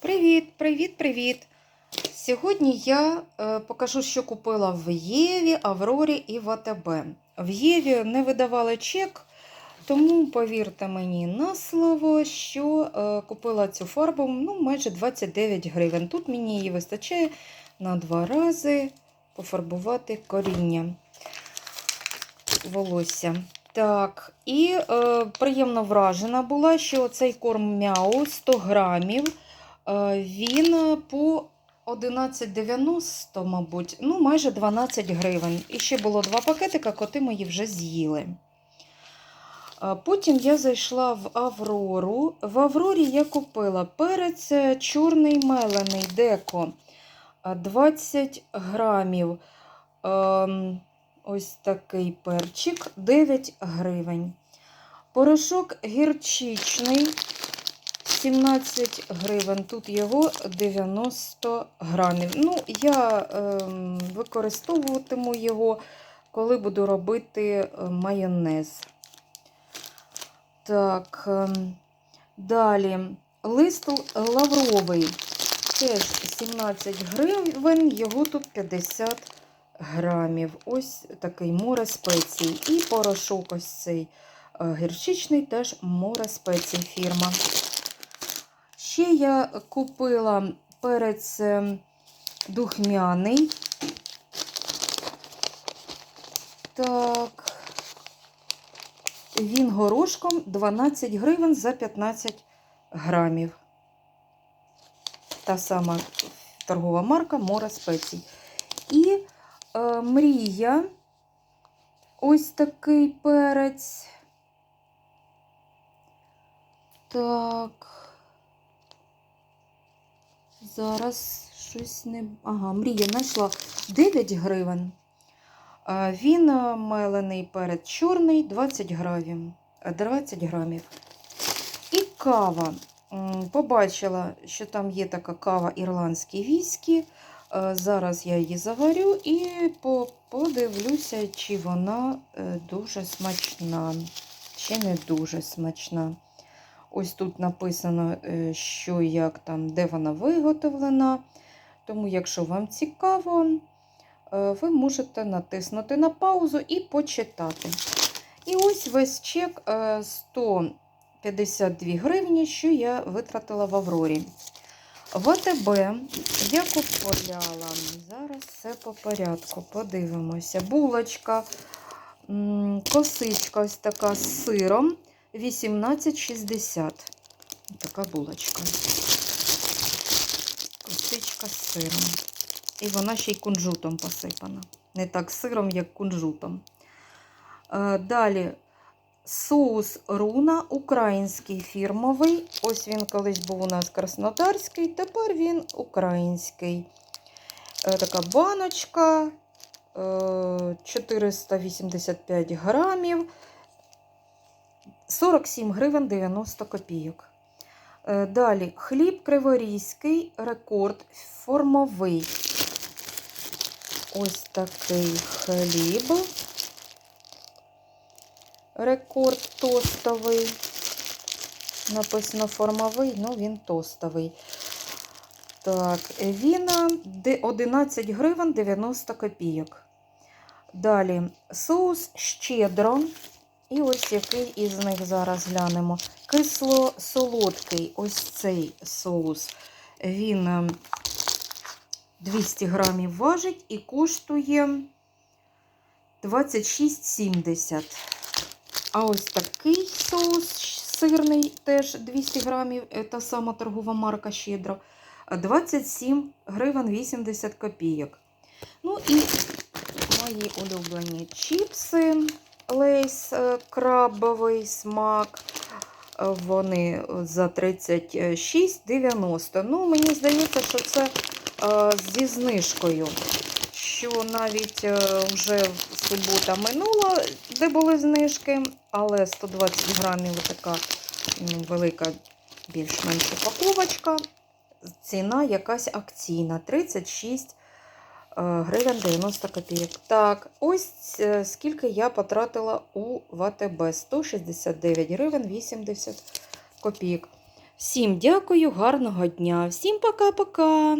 Привіт, привіт, привіт! Сьогодні я е, покажу, що купила в Єві, Аврорі і в АТБ. В Єві не видавали чек, тому повірте мені на слово, що е, купила цю фарбу ну, майже 29 гривень. Тут мені її вистачає на два рази пофарбувати коріння волосся. Так, і е, приємно вражена була, що цей корм мяу 100 грамів. Е, Він по 11,90, мабуть, ну майже 12 гривень. І ще було два пакетика, коти мої вже з'їли. Е, Потім я зайшла в Аврору. В Аврорі я купила перець е, чорний мелений деко е, 20 грамів. Ем, Ось такий перчик 9 гривень. Порошок гірчичний 17 гривень. Тут його 90 грамів. Ну, я ем, використовуватиму його, коли буду робити е, майонез. Так, ем, далі лист лавровий. Теж 17 гривень, його тут 50 грамів. Ось такий море спецій. І порошок ось цей е, гірчичний, теж море спецій фірма. Ще я купила перець е, духмяний. Так. Він горошком 12 гривень за 15 грамів. Та сама торгова марка Море спецій. І е, мрія. Ось такий перець. Так. Зараз щось не. Ага, мрія знайшла 9 гривень. Він е, мелений перець чорний 20 грамів. е, 20 грамів. І кава. Побачила, що там є така кава ірландські віскі. Е, Зараз я її заварю і подивлюся, чи вона е, дуже смачна, чи не дуже смачна. Ось тут написано, е, що як там, де вона виготовлена. Тому, якщо вам цікаво, е, ви можете натиснути на паузу і почитати. І ось весь чек е, 152 гривні, що я витратила в Аврорі. В АТБ я купувала. Зараз все по порядку. Подивимося. Булочка, косичка ось така з сиром 18,60. Така булочка. Косичка з сиром. І вона ще й кунжутом посипана. Не так сиром, як кунжутом. Е, Далі соус руна український фірмовий. Ось він колись був у нас краснодарський, тепер він український. Е, Така баночка е, 485 грамів. 47 гривень 90 копійок. Е, Далі хліб криворізький, рекорд формовий. Ось такий хліб. Рекорд тостовий. Написано формовий, ну він тостовий. Так, він е, 11 гривень 90 копійок. Далі соус щедро. І ось який із них зараз глянемо. Кисло-солодкий ось цей соус. Він е, 200 грамів важить і коштує 26,70. А ось такий соус сирний, теж 200 грамів, е, та сама торгова марка щедро. 27 гривень 80 копійок. Ну і мої улюблені чіпси. Лейс е, крабовий смак. Е, Вони за 36,90. Ну, мені здається, що це е, зі знижкою. Що навіть вже субота минула, де були знижки, але 120 грамів така велика, більш-менш упаковочка. Ціна якась акційна 36 е, гривень 90 копійок. Так, ось е, скільки я потратила у ВТБ 169 гривень 80 копійок. Всім дякую, гарного дня, всім пока-пока.